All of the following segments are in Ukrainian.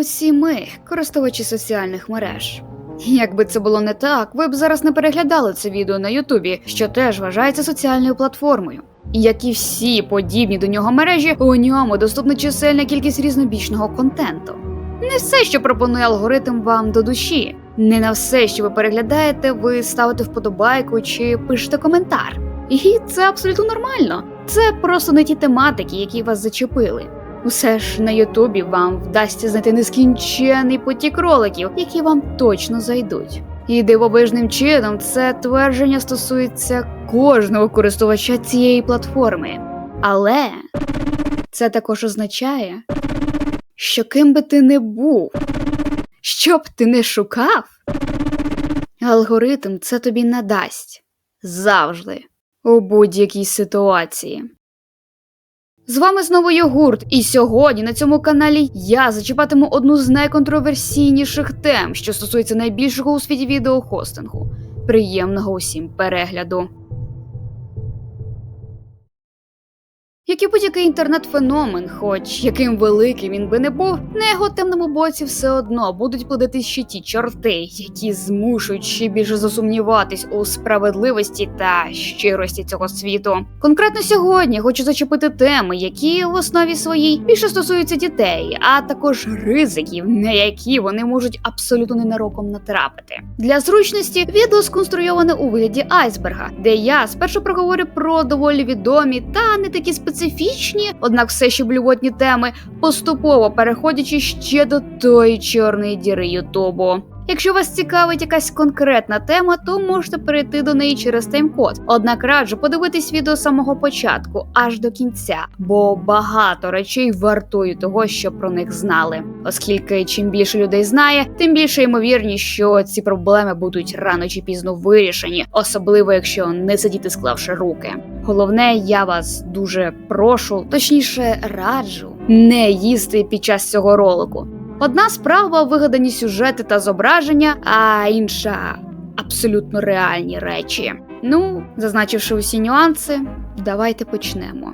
Усі ми користувачі соціальних мереж. Якби це було не так, ви б зараз не переглядали це відео на Ютубі, що теж вважається соціальною платформою. Як і всі подібні до нього мережі, у ньому доступна чисельна кількість різнобічного контенту. Не все, що пропонує алгоритм вам до душі. Не на все, що ви переглядаєте, ви ставите вподобайку чи пишете коментар. І це абсолютно нормально. Це просто не ті тематики, які вас зачепили. Усе ж на Ютубі вам вдасться знайти нескінчений потік роликів, які вам точно зайдуть. І дивовижним чином це твердження стосується кожного користувача цієї платформи. Але це також означає, що ким би ти не був, що б ти не шукав, алгоритм це тобі надасть завжди, у будь-якій ситуації. З вами знову Йогурт, і сьогодні на цьому каналі я зачіпатиму одну з найконтроверсійніших тем, що стосується найбільшого у світі відеохостингу. Приємного усім перегляду. Як і будь-який інтернет-феномен, хоч яким великим він би не був, на його темному боці все одно будуть плодити ще ті чорти, які змушують ще більше засумніватись у справедливості та щирості цього світу. Конкретно сьогодні хочу зачепити теми, які в основі своїй більше стосуються дітей, а також ризиків, на які вони можуть абсолютно ненароком натрапити. Для зручності відео сконструйоване у вигляді айсберга, де я спершу проговорю про доволі відомі та не такі специфічні, однак все ще блювотні теми, поступово переходячи ще до тої чорної діри Ютубу. Якщо вас цікавить якась конкретна тема, то можете перейти до неї через таймкод. Однак раджу подивитись відео з самого початку аж до кінця, бо багато речей вартують того, щоб про них знали. Оскільки чим більше людей знає, тим більше ймовірність, що ці проблеми будуть рано чи пізно вирішені, особливо якщо не сидіти склавши руки. Головне, я вас дуже прошу, точніше раджу, не їсти під час цього ролику. Одна справа вигадані сюжети та зображення, а інша абсолютно реальні речі. Ну, зазначивши усі нюанси, давайте почнемо.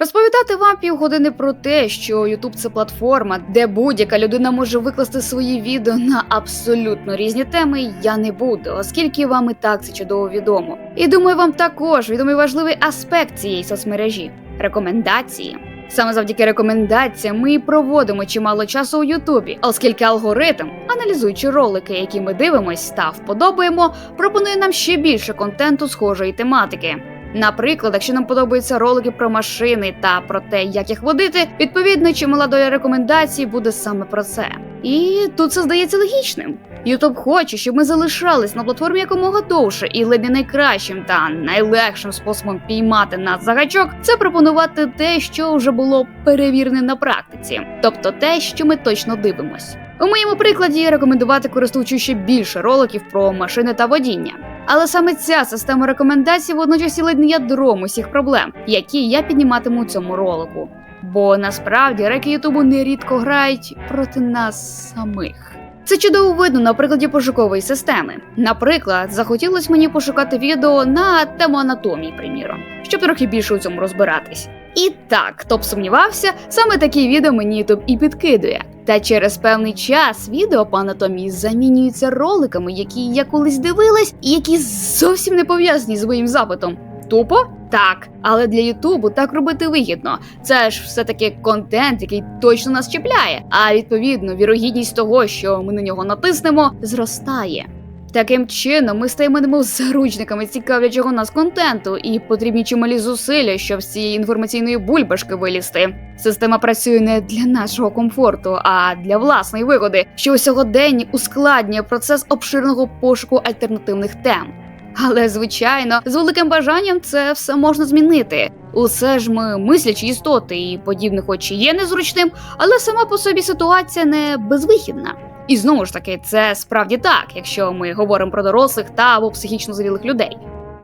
Розповідати вам півгодини про те, що YouTube – це платформа, де будь-яка людина може викласти свої відео на абсолютно різні теми, я не буду, оскільки вам і так це чудово відомо. І думаю, вам також відомий важливий аспект цієї соцмережі рекомендації. Саме завдяки рекомендаціям ми і проводимо чимало часу у Ютубі, оскільки алгоритм, аналізуючи ролики, які ми дивимось та вподобаємо, пропонує нам ще більше контенту схожої тематики. Наприклад, якщо нам подобаються ролики про машини та про те, як їх водити, відповідно, чимала доля рекомендацій буде саме про це. І тут це здається логічним. Ютуб хоче, щоб ми залишались на платформі якомога довше, і ледь найкращим та найлегшим способом піймати нас за гачок це пропонувати те, що вже було перевірене на практиці, тобто те, що ми точно дивимось. У моєму прикладі рекомендувати користувачу ще більше роликів про машини та водіння. Але саме ця система рекомендацій водночас є ледь не ядром усіх проблем, які я підніматиму цьому ролику. Бо насправді реки Ютубу нерідко грають проти нас самих. Це чудово видно на прикладі пошукової системи. Наприклад, захотілося мені пошукати відео на тему анатомії, приміром, щоб трохи більше у цьому розбиратись. І так, хто б сумнівався, саме такі відео мені YouTube і підкидує. Та через певний час відео по анатомії замінюються роликами, які я колись дивилась, і які зовсім не пов'язані з моїм запитом. Тупо? Так, але для Ютубу так робити вигідно. Це ж все-таки контент, який точно нас чіпляє. А відповідно, вірогідність того, що ми на нього натиснемо, зростає. Таким чином, ми стаємо немов заручниками цікавлячого нас контенту, і потрібні чималі зусилля, щоб з цієї інформаційної бульбашки вилізти. Система працює не для нашого комфорту, а для власної вигоди, що у сьогоденні ускладнює процес обширного пошуку альтернативних тем. Але звичайно, з великим бажанням це все можна змінити. Усе ж ми мислячі істоти, і подібне, хоч і є незручним, але сама по собі ситуація не безвихідна. І знову ж таки, це справді так, якщо ми говоримо про дорослих та або психічно зрілих людей.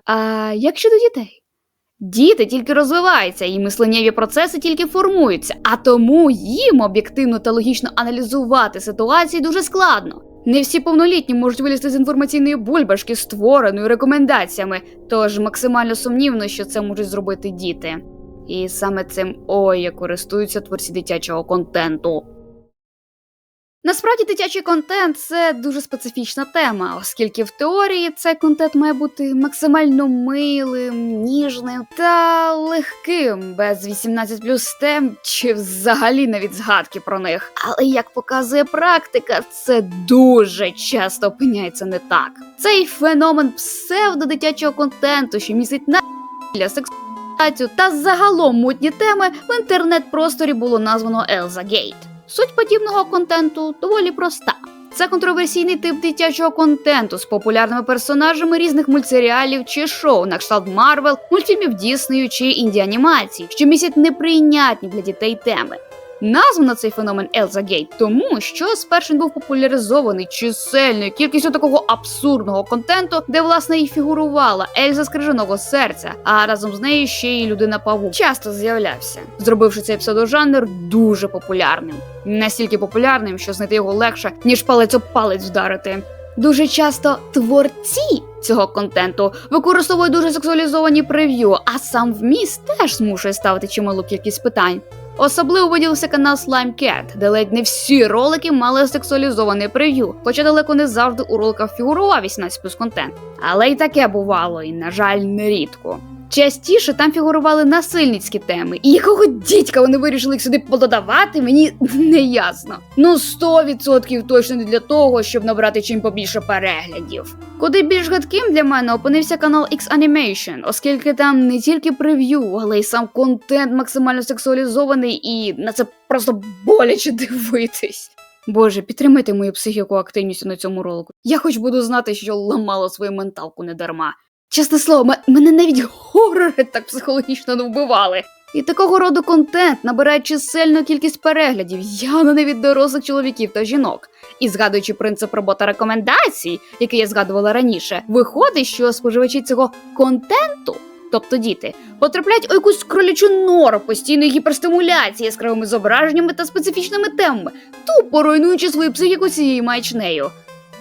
А як щодо дітей? Діти тільки розвиваються, і мисленнєві процеси тільки формуються, а тому їм об'єктивно та логічно аналізувати ситуації дуже складно. Не всі повнолітні можуть вилізти з інформаційної бульбашки, створеної рекомендаціями, тож максимально сумнівно, що це можуть зробити діти. І саме цим ой користуються творці дитячого контенту. Насправді дитячий контент це дуже специфічна тема, оскільки в теорії цей контент має бути максимально милим, ніжним та легким, без 18 плюс тем чи взагалі навіть згадки про них. Але як показує практика, це дуже часто опиняється не так. Цей феномен псевдодитячого контенту, що містить на для сексуалізацію та загалом мутні теми в інтернет-просторі було названо Елза Гейт. Суть подібного контенту доволі проста. Це контроверсійний тип дитячого контенту з популярними персонажами різних мультсеріалів чи шоу на кшталт Марвел, мультфільмів Діснею чи інді-анімацій, що містять неприйнятні для дітей теми. Названо цей феномен Елза Гейт тому, що спершу він був популяризований чисельною кількістю такого абсурдного контенту, де власне і фігурувала Ельза з серця, а разом з нею ще й людина павук часто з'являвся, зробивши цей псевдожанр дуже популярним. Настільки популярним, що знайти його легше, ніж палець об палець вдарити. Дуже часто творці цього контенту використовують дуже сексуалізовані прев'ю, а сам вміст теж змушує ставити чималу кількість питань. Особливо виділився канал Slime Cat, де ледь не всі ролики мали сексуалізоване прев'ю, хоча далеко не завжди у роликах фігурував 18 плюс контент. Але й таке бувало, і, на жаль, нерідко. Частіше там фігурували насильницькі теми, і якого дідька вони вирішили сюди пододавати, мені не ясно. Ну 100% точно не для того, щоб набрати чим побільше переглядів. Куди більш гадким для мене опинився канал X Animation, оскільки там не тільки прев'ю, але й сам контент максимально сексуалізований, і на це просто боляче дивитись. Боже, підтримайте мою психіку активністю на цьому ролику. Я хоч буду знати, що ламала свою менталку не дарма. Чесне слово, мене навіть горори так психологічно не вбивали. І такого роду контент набирає чисельну кількість переглядів, явно не від дорослих чоловіків та жінок. І згадуючи принцип роботи рекомендацій, який я згадувала раніше, виходить, що споживачі цього контенту, тобто діти, потрапляють у якусь кролячу нору постійної гіперстимуляції яскравими зображеннями та специфічними темами, тупо руйнуючи свою психіку цією маячнею.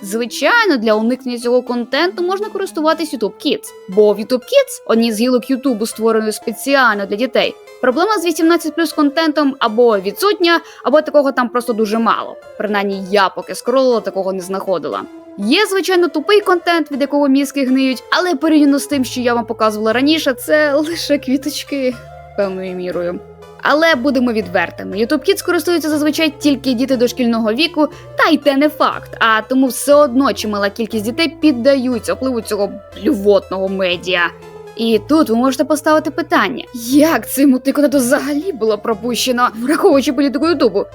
Звичайно, для уникнення цього контенту можна користуватись YouTube Kids, бо в YouTube Kids, одній з гілок YouTube, створеної спеціально для дітей, проблема з 18 плюс контентом або відсутня, або такого там просто дуже мало. Принаймні я поки скролила, такого не знаходила. Є, звичайно, тупий контент, від якого мізки гниють, але порівняно з тим, що я вам показувала раніше, це лише квіточки певною мірою. Але будемо відвертими. YouTube Kids користуються зазвичай тільки діти дошкільного віку, та й те не факт. А тому все одно чимала кількість дітей піддаються впливу цього блювотного медіа. І тут ви можете поставити питання: як цей мутиконет взагалі було пропущено, враховуючи політику Ютубу?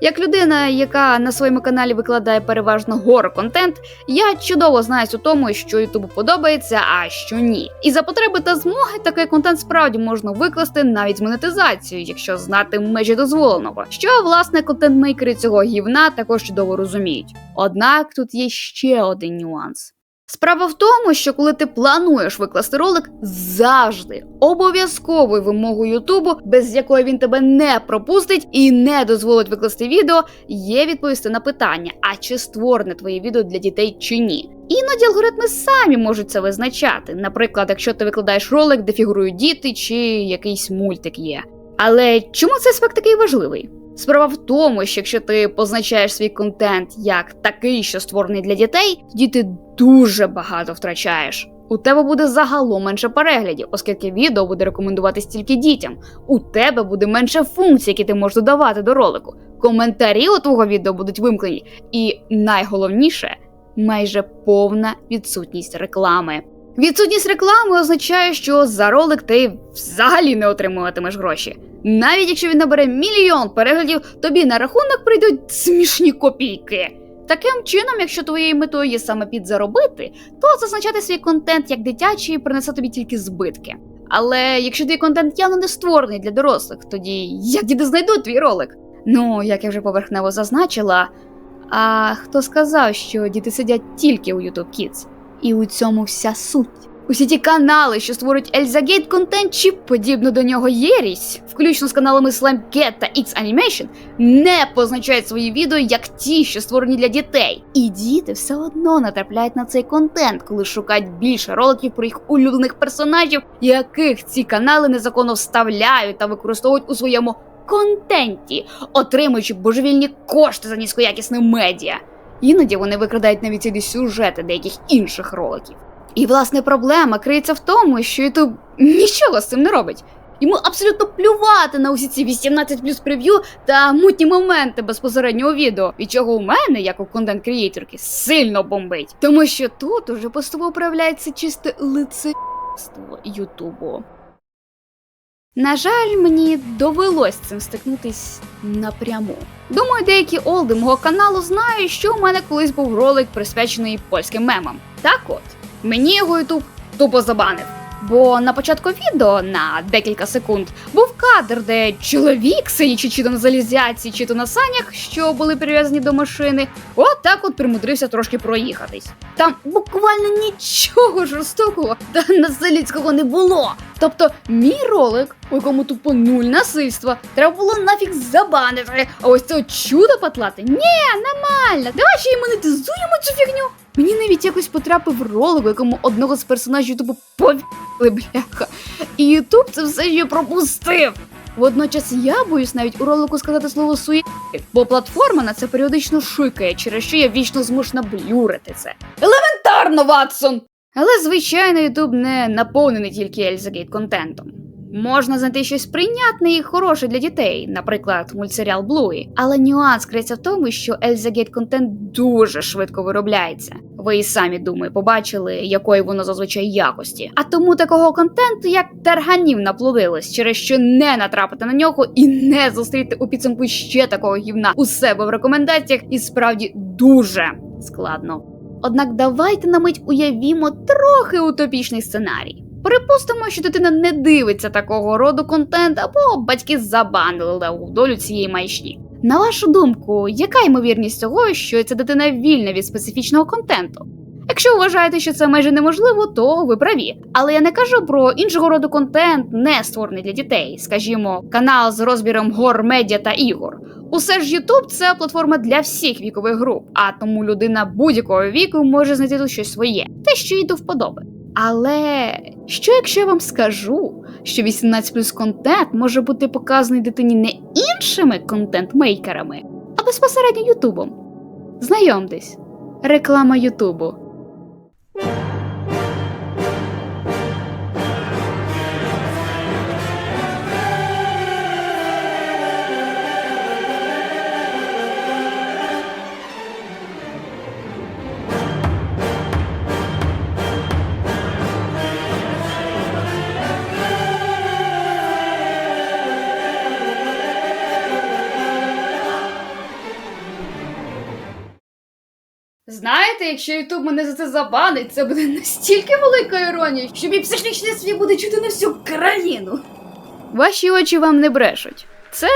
Як людина, яка на своєму каналі викладає переважно гор контент, я чудово знаюсь у тому, що Ютубу подобається, а що ні. І за потреби та змоги такий контент справді можна викласти навіть з монетизацією, якщо знати межі дозволеного. Що власне контент-мейкери цього гівна також чудово розуміють. Однак тут є ще один нюанс. Справа в тому, що коли ти плануєш викласти ролик, завжди обов'язковою вимогою Ютубу, без якої він тебе не пропустить і не дозволить викласти відео, є відповісти на питання: а чи створене твоє відео для дітей чи ні. Іноді алгоритми самі можуть це визначати. Наприклад, якщо ти викладаєш ролик, де фігурують діти, чи якийсь мультик є. Але чому цей аспект такий важливий? Справа в тому, що якщо ти позначаєш свій контент як такий, що створений для дітей, тоді ти дуже багато втрачаєш. У тебе буде загалом менше переглядів, оскільки відео буде рекомендуватись тільки дітям. У тебе буде менше функцій, які ти можеш додавати до ролику. Коментарі у твого відео будуть вимкнені, і найголовніше майже повна відсутність реклами. Відсутність реклами означає, що за ролик ти взагалі не отримуватимеш гроші. Навіть якщо він набере мільйон переглядів, тобі на рахунок прийдуть смішні копійки. Таким чином, якщо твоєю метою є саме підзаробити, то зазначати свій контент як дитячий принесе тобі тільки збитки. Але якщо твій контент явно не створений для дорослих, тоді як діти знайдуть твій ролик? Ну, як я вже поверхнево зазначила. А хто сказав, що діти сидять тільки у YouTube Kids? І у цьому вся суть. Усі ті канали, що створюють Ельзагейт контент чи подібно до нього єрість, включно з каналами SlimeGet та X-Animation, не позначають свої відео як ті, що створені для дітей. І діти все одно натрапляють на цей контент, коли шукають більше роликів про їх улюблених персонажів, яких ці канали незаконно вставляють та використовують у своєму контенті, отримуючи божевільні кошти за низькоякісне медіа. Іноді вони викрадають навіть цілі сюжети деяких інших роликів. І власне проблема криється в тому, що YouTube нічого з цим не робить. Йому абсолютно плювати на усі ці 18 плюс прев'ю та мутні моменти безпосереднього відео, від чого у мене, як у контент-крієйторки, сильно бомбить. Тому що тут уже поступово проявляється чисте лицество Ютубу. На жаль, мені довелось цим стикнутись напряму. Думаю, деякі олди мого каналу знають, що у мене колись був ролик присвячений польським мемам. Так от, мені його Ютуб тупо забанив. Бо на початку відео на декілька секунд був кадр, де чоловік, сидячи чи то на залізяці, чи то на санях, що були прив'язані до машини, отак от примудрився трошки проїхатись. Там буквально нічого жорстокого та насильницького не було. Тобто, мій ролик, у якому тупо нуль насильства, треба було нафіг забанити. А ось це чудо патлати? Ні, нормально. Давай ще й монетизуємо цю фігню. Мені навіть якось потрапив ролик, у якому одного з персонажів тупо повіли, бляха. І Ютуб це все ще пропустив. Водночас я боюсь навіть у ролику сказати слово суї, бо платформа на це періодично шикає, через що я вічно змушена блюрити це. Елементарно, Ватсон! Але, звичайно, Ютуб не наповнений тільки Ельзагейт контентом. Можна знайти щось прийнятне і хороше для дітей, наприклад, мультсеріал Блуї. Але нюанс криється в тому, що Ельзагейт контент дуже швидко виробляється. Ви і самі думаю, побачили, якої воно зазвичай якості. А тому такого контенту, як тарганів, наплодилось, через що не натрапити на нього і не зустріти у підсумку ще такого гівна у себе в рекомендаціях, і справді дуже складно. Однак давайте на мить уявімо трохи утопічний сценарій. Припустимо, що дитина не дивиться такого роду контент, або батьки забанили у долю цієї майшні. На вашу думку, яка ймовірність того, що ця дитина вільна від специфічного контенту? Якщо вважаєте, що це майже неможливо, то ви праві. Але я не кажу про іншого роду контент, не створений для дітей, скажімо, канал з розбіром гор, медіа та ігор. Усе ж YouTube – це платформа для всіх вікових груп, а тому людина будь-якого віку може знайти тут щось своє, те, що їй до вподоби. Але що якщо я вам скажу, що 18 плюс контент може бути показаний дитині не іншими контент-мейкерами, а безпосередньо Ютубом? Знайомтесь, реклама Ютубу. Якщо Ютуб мене за це забанить, це буде настільки велика іронія, що мій психічний світ буде чути на всю країну. Ваші очі вам не брешуть. Це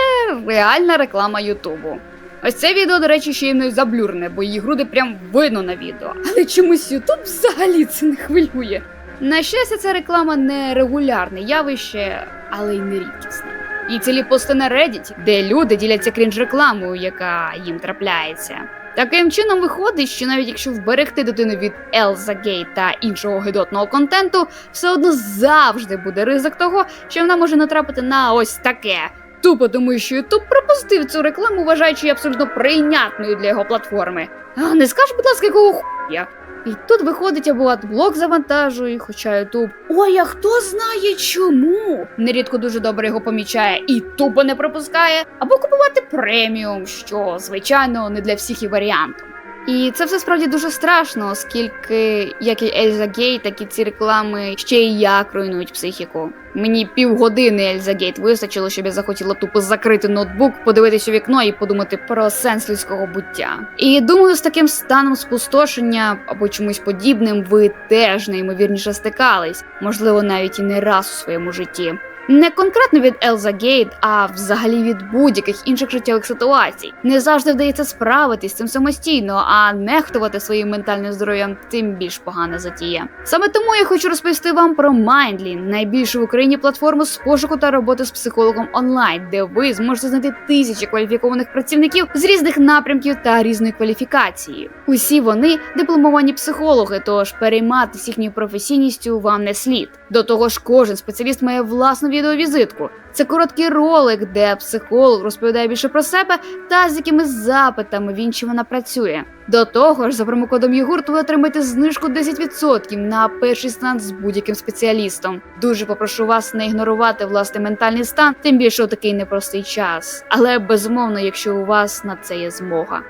реальна реклама Ютубу. Ось це відео, до речі, ще й мною заблюрне, бо її груди прям видно на відео. Але чомусь Ютуб взагалі це не хвилює. На щастя, ця реклама не регулярне явище, але й не рідкісне. І цілі пости на Reddit, де люди діляться крінж рекламою, яка їм трапляється. Таким чином виходить, що навіть якщо вберегти дитину від Елза Гейт та іншого гидотного контенту, все одно завжди буде ризик того, що вона може натрапити на ось таке. Тупо тому, що Ютуб пропустив цю рекламу, вважаючи абсолютно прийнятною для його платформи. А не скаж, будь ласка, якого хуя? І тут виходить або адблок завантажує, хоча Ютуб. Ой, а хто знає чому? Нерідко дуже добре його помічає і тупо не пропускає, або купувати преміум, що звичайно не для всіх і варіантом. І це все справді дуже страшно, оскільки як і Ельза Гейт, так і ці реклами ще й як руйнують психіку. Мені півгодини Ельза Гейт вистачило, щоб я захотіла тупо закрити ноутбук, подивитись у вікно і подумати про сенс людського буття. І думаю, з таким станом спустошення або чомусь подібним ви теж найімовірніше стикались, можливо, навіть і не раз у своєму житті. Не конкретно від Елза Гейт, а взагалі від будь-яких інших життєвих ситуацій. Не завжди вдається справитись цим самостійно, а нехтувати своїм ментальним здоров'ям тим більш погана затія. Саме тому я хочу розповісти вам про Mindly, найбільшу в Україні платформу з пошуку та роботи з психологом онлайн, де ви зможете знайти тисячі кваліфікованих працівників з різних напрямків та різної кваліфікації. Усі вони дипломовані психологи, тож перейматися їхньою професійністю вам не слід. До того ж, кожен спеціаліст має власну відеовізитку. Це короткий ролик, де психолог розповідає більше про себе та з якими запитами він чи вона працює. До того ж, за промокодом ЄГУРТ ви отримаєте знижку 10% на перший стан з будь-яким спеціалістом. Дуже попрошу вас не ігнорувати власний ментальний стан, тим більше у такий непростий час. Але безумовно, якщо у вас на це є змога.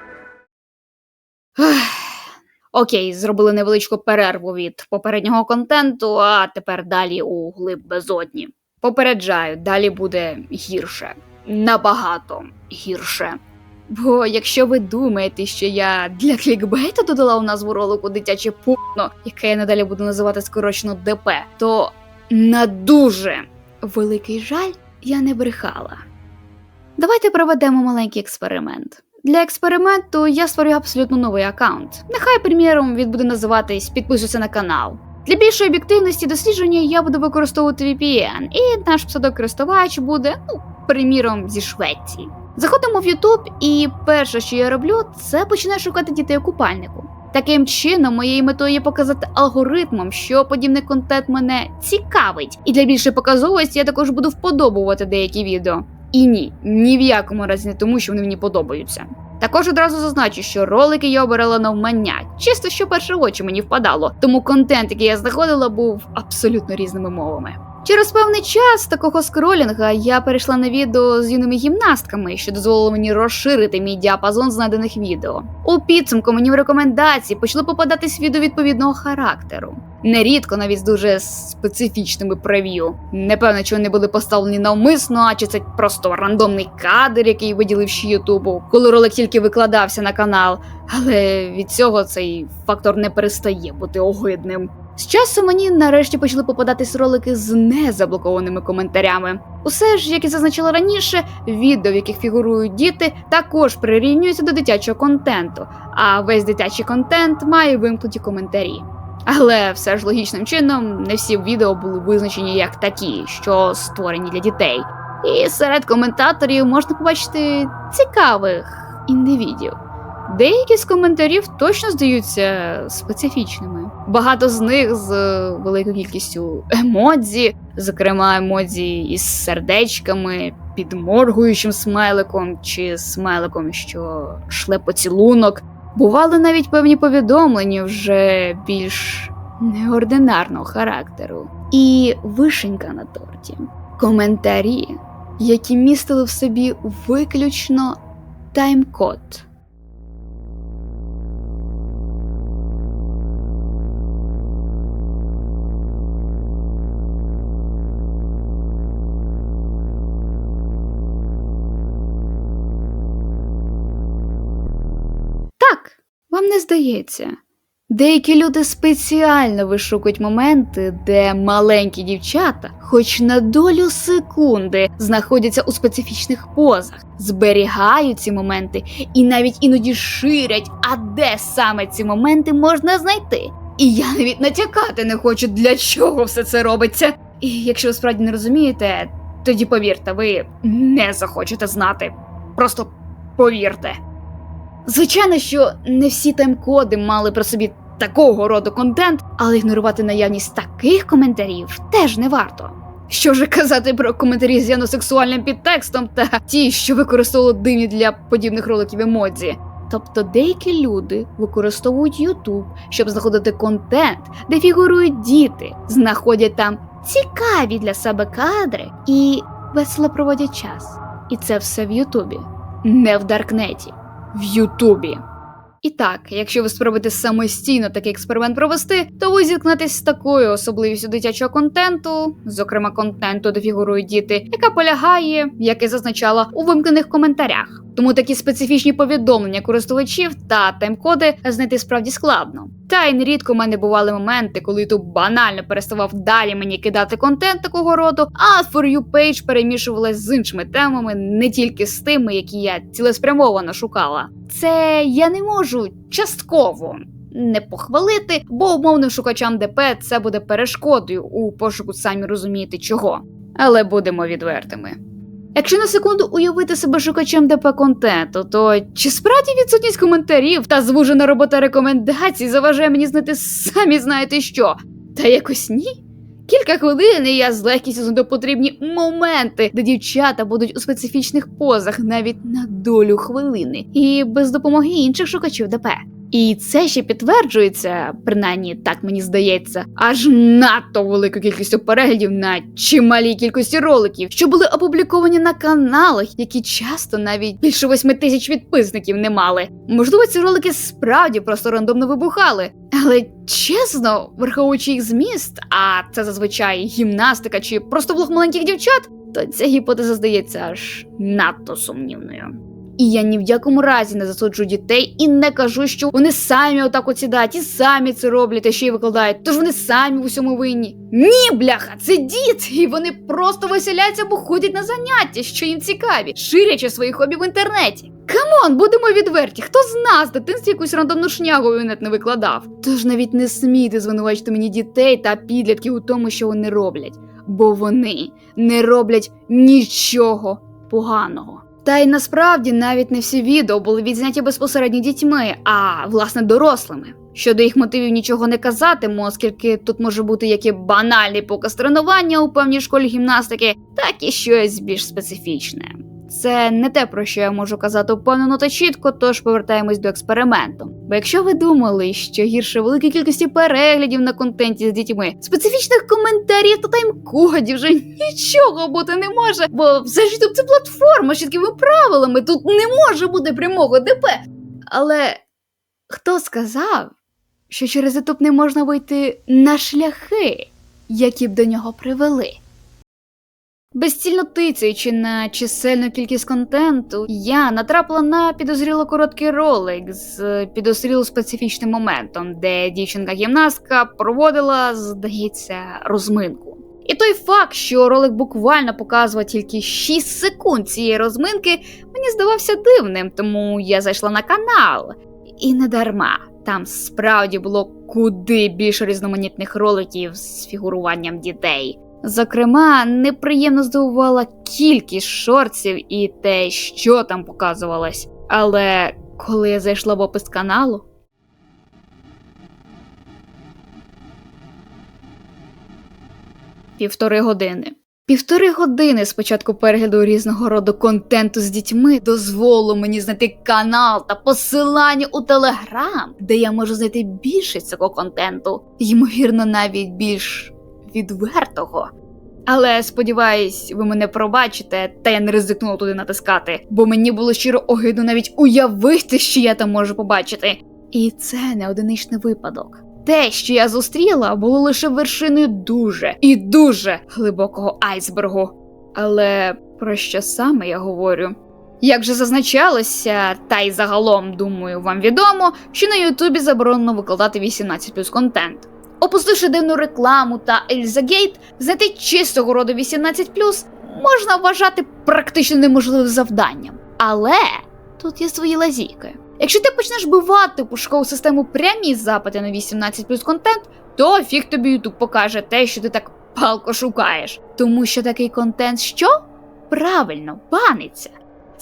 Ех. Окей, зробили невеличку перерву від попереднього контенту, а тепер далі у глиб безодні. Попереджаю, далі буде гірше, набагато гірше. Бо якщо ви думаєте, що я для клікбейту додала у назву ролику дитяче путно, яке я надалі буду називати скорочено ДП, то на дуже великий жаль я не брехала. Давайте проведемо маленький експеримент. Для експерименту я створю абсолютно новий аккаунт. Нехай, приміром, він буде називатись Підписуйся на канал. Для більшої об'єктивності дослідження я буду використовувати VPN, і наш псевдокористувач буде, ну, приміром, зі Швеції. Заходимо в YouTube, і перше, що я роблю, це починаю шукати дітей у купальнику. Таким чином, моєю метою є показати алгоритмам, що подібний контент мене цікавить, і для більшої показовості я також буду вподобувати деякі відео. І ні, ні в якому разі не тому, що вони мені подобаються. Також одразу зазначу, що ролики я обирала навмання, чисто що перше очі мені впадало, тому контент, який я знаходила, був абсолютно різними мовами. Через певний час такого скролінга я перейшла на відео з юними гімнастками, що дозволило мені розширити мій діапазон знайдених відео. У підсумку мені в рекомендації почали попадатись відео відповідного характеру. Нерідко навіть з дуже специфічними прев'ю. Непевно, чи вони були поставлені навмисно, а чи це просто рандомний кадр, який виділив ще Ютубу, коли ролик тільки викладався на канал. Але від цього цей фактор не перестає бути огидним. З часу мені нарешті почали попадатись ролики з незаблокованими коментарями. Усе ж, як і зазначила раніше, відео, в яких фігурують діти, також прирівнюються до дитячого контенту, а весь дитячий контент має вимкнуті коментарі. Але все ж логічним чином не всі відео були визначені як такі, що створені для дітей. І серед коментаторів можна побачити цікавих індивідів. Деякі з коментарів точно здаються специфічними. Багато з них з е, великою кількістю емодзі, зокрема емодзі із сердечками, підморгуючим смайликом чи смайликом, що шле поцілунок. Бували навіть певні повідомлення вже більш неординарного характеру. І вишенька на торті. Коментарі, які містили в собі виключно тайм-код. Здається. Деякі люди спеціально вишукують моменти, де маленькі дівчата, хоч на долю секунди, знаходяться у специфічних позах, зберігають ці моменти і навіть іноді ширять, а де саме ці моменти можна знайти. І я навіть натякати не хочу, для чого все це робиться. І якщо ви справді не розумієте, тоді повірте, ви не захочете знати. Просто повірте. Звичайно, що не всі тайм-коди мали про собі такого роду контент, але ігнорувати наявність таких коментарів теж не варто. Що вже казати про коментарі з яносексуальним підтекстом та ті, що використовували дивні для подібних роликів емодзі. Тобто деякі люди використовують YouTube, щоб знаходити контент, де фігурують діти, знаходять там цікаві для себе кадри і весело проводять час. І це все в Ютубі, не в Даркнеті в Ютубі. І так, якщо ви спробуєте самостійно такий експеримент провести, то ви зіткнетесь з такою особливістю дитячого контенту, зокрема контенту, де фігурують діти, яка полягає, як і зазначала, у вимкнених коментарях. Тому такі специфічні повідомлення користувачів та тайм-коди знайти справді складно. Та й нерідко в мене бували моменти, коли YouTube банально переставав далі мені кидати контент такого роду, а For You page перемішувалась з іншими темами, не тільки з тими, які я цілеспрямовано шукала. Це я не можу частково не похвалити, бо умовним шукачам ДП це буде перешкодою у пошуку самі розумієте чого. Але будемо відвертими. Якщо на секунду уявити себе шукачем ДП контенту, то чи справді відсутність коментарів та звужена робота рекомендацій заважає мені знайти самі знаєте що? Та якось ні. Кілька хвилин і я з легкістю знайду потрібні моменти, де дівчата будуть у специфічних позах навіть на долю хвилини, і без допомоги інших шукачів ДП. І це ще підтверджується, принаймні так мені здається, аж надто великою кількістю переглядів на чималій кількості роликів, що були опубліковані на каналах, які часто навіть більше восьми тисяч підписників не мали. Можливо, ці ролики справді просто рандомно вибухали. Але чесно, враховуючи їх зміст, а це зазвичай гімнастика чи просто влог маленьких дівчат, то ця гіпотеза здається аж надто сумнівною. І я ні в якому разі не засуджую дітей і не кажу, що вони самі отак от сідають і самі це роблять, а ще й викладають. Тож вони самі в усьому винні. Ні, бляха, це діти, і вони просто веселяться, бо ходять на заняття, що їм цікаві, ширячи свої хобі в інтернеті. Камон, будемо відверті, хто з нас в дитинстві якусь рандомну шнягу інет не викладав? Тож навіть не смійте звинувачити мені дітей та підлітків у тому, що вони роблять, бо вони не роблять нічого поганого. Та й насправді навіть не всі відео були відзняті безпосередньо дітьми, а власне дорослими. Щодо їх мотивів нічого не казатиму, оскільки тут може бути як і банальний показ тренування у певній школі гімнастики, так і щось більш специфічне. Це не те, про що я можу казати впевнено та чітко, тож повертаємось до експерименту. Бо якщо ви думали, що гірше великої кількості переглядів на контенті з дітьми, специфічних коментарів та тайм-кодів вже нічого бути не може, бо все ж YouTube – це платформа з чіткими правилами, тут не може бути прямого ДП. Але хто сказав, що через YouTube не можна вийти на шляхи, які б до нього привели? Безцільно тицяючи на чисельну кількість контенту, я натрапила на підозріло короткий ролик з підозріло специфічним моментом, де дівчинка-гімнастка проводила, здається, розминку. І той факт, що ролик буквально показував тільки 6 секунд цієї розминки, мені здавався дивним, тому я зайшла на канал. І не дарма. Там справді було куди більше різноманітних роликів з фігуруванням дітей. Зокрема, неприємно здивувала кількість шорців і те, що там показувалось. Але коли я зайшла в опис каналу, півтори години. Півтори години з початку перегляду різного роду контенту з дітьми дозволило мені знайти канал та посилання у Телеграм, де я можу знайти більше цього контенту, ймовірно, навіть більш відвертого. Але сподіваюсь, ви мене пробачите, та я не ризикнула туди натискати, бо мені було щиро огидно навіть уявити, що я там можу побачити. І це не одиничний випадок. Те, що я зустріла, було лише вершиною дуже і дуже глибокого айсбергу. Але про що саме я говорю? Як же зазначалося, та й загалом, думаю, вам відомо, що на Ютубі заборонено викладати 18 плюс контент. Опустивши дивну рекламу та Ельзагейт, знайти чистого роду 18 можна вважати практично неможливим завданням. Але тут є свої лазійки. Якщо ти почнеш бивати пошукову систему прямі запити на 18 плюс контент, то фіг тобі YouTube покаже те, що ти так палко шукаєш. Тому що такий контент що? Правильно, баниться.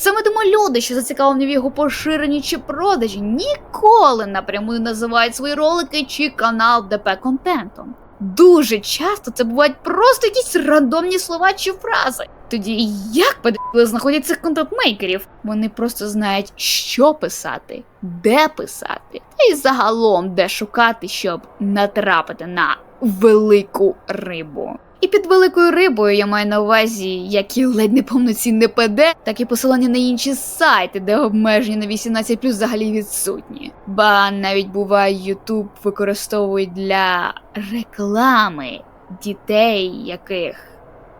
Саме тому люди, що зацікавлені в його поширенні чи продажі, ніколи напряму називають свої ролики чи канал ДП контентом. Дуже часто це бувають просто якісь рандомні слова чи фрази. Тоді як подивили знаходять цих контент-мейкерів? Вони просто знають, що писати, де писати, та й загалом де шукати, щоб натрапити на велику рибу. І під великою рибою я маю на увазі як і ледь не повноцінне ПД, так і посилання на інші сайти, де обмеження на 18 взагалі відсутні. Ба навіть буває, YouTube використовують для реклами дітей, яких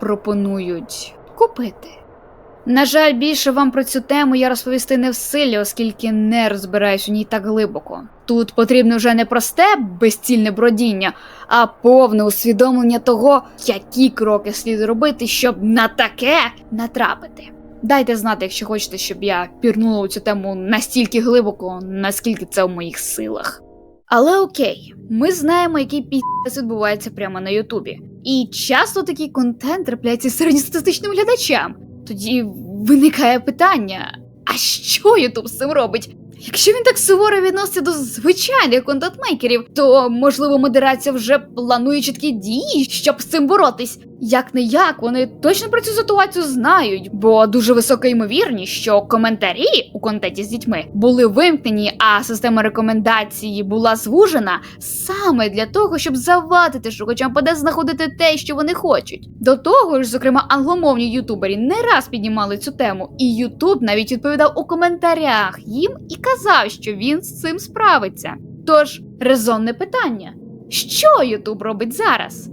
пропонують купити. На жаль, більше вам про цю тему я розповісти не в силі, оскільки не розбираюсь у ній так глибоко. Тут потрібно вже не просте безцільне бродіння, а повне усвідомлення того, які кроки слід робити, щоб на таке натрапити. Дайте знати, якщо хочете, щоб я пірнула у цю тему настільки глибоко, наскільки це в моїх силах. Але окей, ми знаємо, який піс відбувається прямо на Ютубі. І часто такий контент трапляється середньостатистичним глядачам. Тоді виникає питання: а що Ютуб з цим робить? Якщо він так суворо відноситься до звичайних контентмейкерів, то можливо модерація вже планує чіткі дії, щоб з цим боротись. Як не як, вони точно про цю ситуацію знають, бо дуже висока ймовірність, що коментарі у контенті з дітьми були вимкнені, а система рекомендації була звужена саме для того, щоб завадити шукачам ПД знаходити те, що вони хочуть. До того ж, зокрема, англомовні ютубері не раз піднімали цю тему, і Ютуб навіть відповідав у коментарях їм і казав, що він з цим справиться. Тож, резонне питання: що Ютуб робить зараз?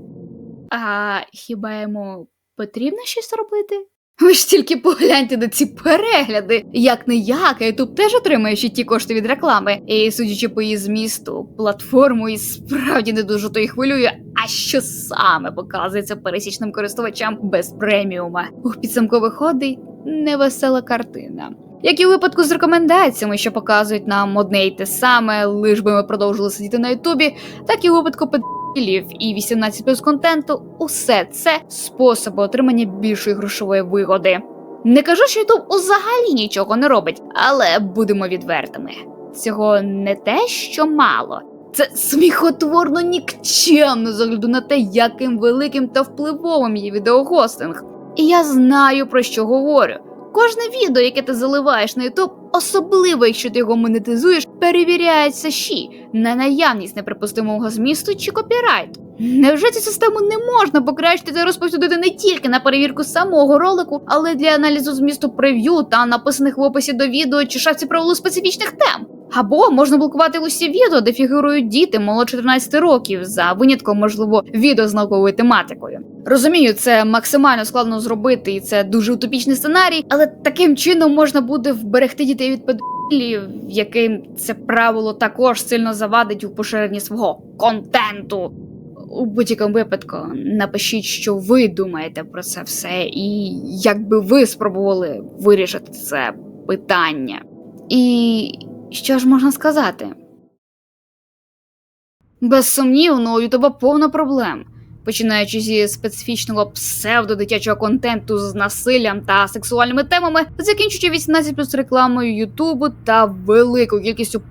А хіба йому потрібно щось робити? Ви ж тільки погляньте на ці перегляди. Як не як, Ютуб теж отримує ще ті кошти від реклами. І судячи по її змісту, платформу і справді не дуже то й хвилює. А що саме показується пересічним користувачам без преміума? У підсумку виходить невесела картина. Як і у випадку з рекомендаціями, що показують нам одне й те саме, лиш би ми продовжили сидіти на Ютубі, так і у випадку педофілів і 18 плюс контенту, усе це способи отримання більшої грошової вигоди. Не кажу, що Ютуб взагалі нічого не робить, але будемо відвертими. Цього не те, що мало. Це сміхотворно нікчемно з огляду на те, яким великим та впливовим є відеогостинг. І я знаю про що говорю. Кожне відео, яке ти заливаєш на YouTube, особливо якщо ти його монетизуєш, перевіряється щі на наявність неприпустимого змісту чи копірайту. Невже цю систему не можна покращити та розповсюдити не тільки на перевірку самого ролику, але й для аналізу змісту прев'ю та написаних в описі до відео чи шафці правилу специфічних тем? Або можна блокувати усі відео, де фігурують діти молодше 13 років, за винятком, можливо, відео з науковою тематикою. Розумію, це максимально складно зробити, і це дуже утопічний сценарій, але таким чином можна буде вберегти дітей від педофілів, яким це правило також сильно завадить у поширенні свого контенту. У будь-якому випадку напишіть, що ви думаєте про це все, і як би ви спробували вирішити це питання. І що ж можна сказати? Безсумнівно, у Ютуба повно проблем, починаючи зі специфічного псевдодитячого контенту з насиллям та сексуальними темами, закінчуючи 18 плюс рекламою Ютубу та великою кількістю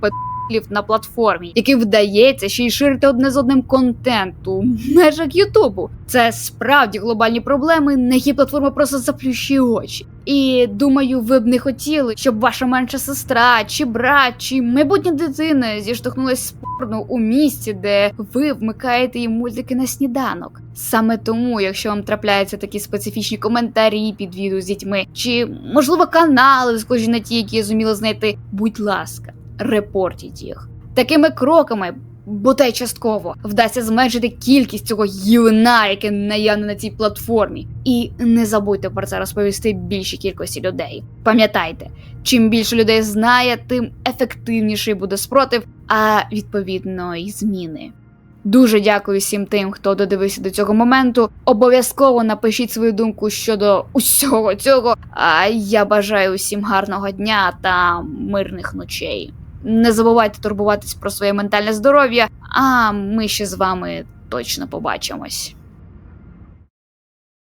педофілів на платформі, яким вдається ще й ширити одне з одним контент у межах Ютубу. Це справді глобальні проблеми, на які платформа просто заплющує очі. І думаю, ви б не хотіли, щоб ваша менша сестра, чи брат, чи майбутня дитина зіштовхнулась з порно у місці, де ви вмикаєте їм мультики на сніданок. Саме тому, якщо вам трапляються такі специфічні коментарі під відео з дітьми, чи можливо канали, схожі на ті, які я зуміла знайти, будь ласка, репортіть їх. Такими кроками бодай частково вдасться зменшити кількість цього гівна, яке наявне на цій платформі. І не забудьте про це розповісти більшій кількості людей. Пам'ятайте, чим більше людей знає, тим ефективніший буде спротив, а відповідно і зміни. Дуже дякую всім тим, хто додивився до цього моменту. Обов'язково напишіть свою думку щодо усього цього. А я бажаю усім гарного дня та мирних ночей. Не забувайте турбуватись про своє ментальне здоров'я, а ми ще з вами точно побачимось.